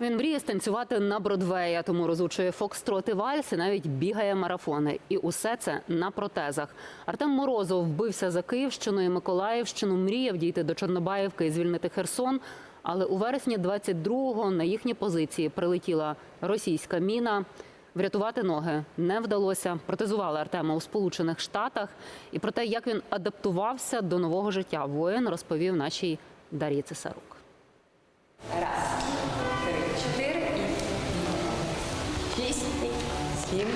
Він мріє станцювати на Бродвеї, тому розучує фокстрот і вальс і навіть бігає марафони. І усе це на протезах. Артем Морозов вбився за Київщину і Миколаївщину, мріяв дійти до Чорнобаївки і звільнити Херсон. Але у вересні 22-го на їхні позиції прилетіла російська міна. Врятувати ноги не вдалося. Протезували Артема у Сполучених Штатах. І про те, як він адаптувався до нового життя, воїн розповів нашій Дар'ї Цесарук. Раз, шість, сім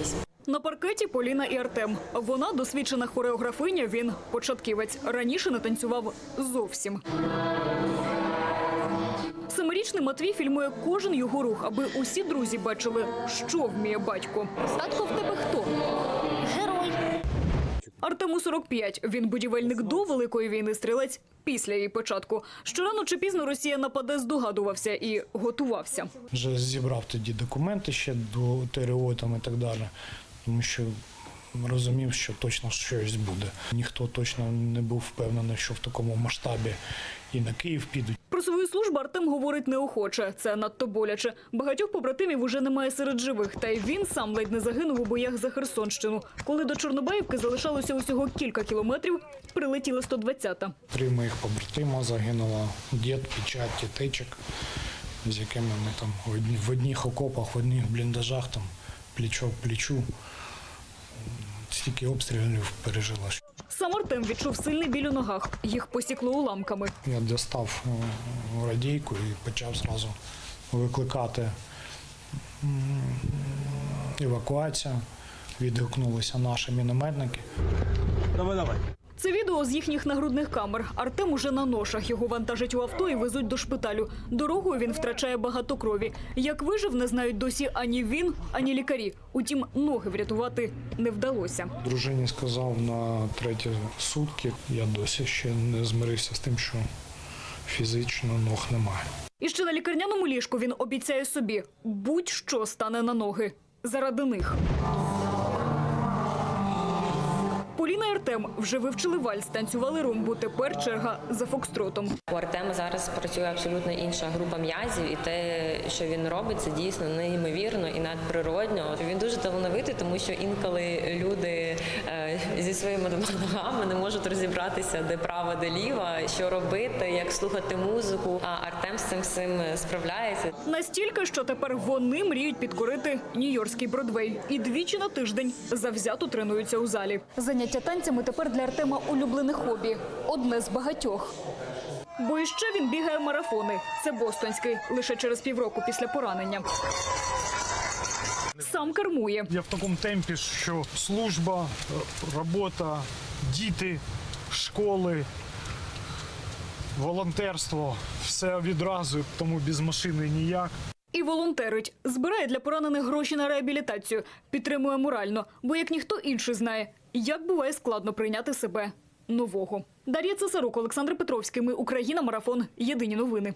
вісім. На паркеті Поліна і Артем. Вона досвідчена хореографиня, він початківець. Раніше не танцював зовсім. Семирічний Матвій фільмує кожен його рух, аби усі друзі бачили, що вміє батько. Татко в тебе хто? Герой. Артему 45. Він будівельник до Великої війни, стрілець після її початку. Що рано чи пізно Росія нападе, здогадувався і готувався. Вже зібрав тоді документи ще до ТРО там і так далі, тому що розумів, що точно щось буде. Ніхто точно не був впевнений, що в такому масштабі і на Київ підуть. Про свою службу Артем говорить неохоче. Це надто боляче. Багатьох побратимів уже немає серед живих. Та й він сам ледь не загинув у боях за Херсонщину. Коли до Чорнобаївки залишалося усього кілька кілометрів, прилетіла 120-та. Три моїх побратима загинула дід, печать, тітечок, з якими ми там в одних окопах, в одних бліндажах, там плечо к плечу. Стільки обстрілів пережила. Сам Артем відчув сильний біль у ногах. Їх посікло уламками. Я дістав е, радійку і почав зразу викликати евакуацію. Відгукнулися наші мінометники. Давай, давай. Це відео з їхніх нагрудних камер. Артем уже на ношах. Його вантажать у авто і везуть до шпиталю. Дорогою він втрачає багато крові. Як вижив, не знають досі ані він, ані лікарі. Утім, ноги врятувати не вдалося. Дружині сказав на треті сутки. Я досі ще не змирився з тим, що фізично ног немає. І ще на лікарняному ліжку він обіцяє собі будь-що стане на ноги заради них. Поліна і Артем вже вивчили вальс, танцювали румбу. Тепер черга за фокстротом. У Артема зараз працює абсолютно інша група м'язів, і те, що він робить, це дійсно неймовірно і надприродно. Він дуже талановитий, тому що інколи люди своїми ногами не можуть розібратися, де право, де ліва, що робити, як слухати музику. А Артем з цим всім справляється. Настільки, що тепер вони мріють підкорити Нью-Йоркський Бродвей. І двічі на тиждень завзято тренуються у залі. Заняття танцями тепер для Артема улюблене хобі. Одне з багатьох. Бо іще він бігає марафони. Це бостонський, лише через півроку після поранення. Сам кермує. Я в такому темпі, що служба, робота, діти, школи, волонтерство все відразу, тому без машини ніяк. І волонтерить. Збирає для поранених гроші на реабілітацію. Підтримує морально, бо як ніхто інший знає, як буває складно прийняти себе нового. Дар'я Цесарук, Олександр Петровський. Ми Україна. Марафон. Єдині новини.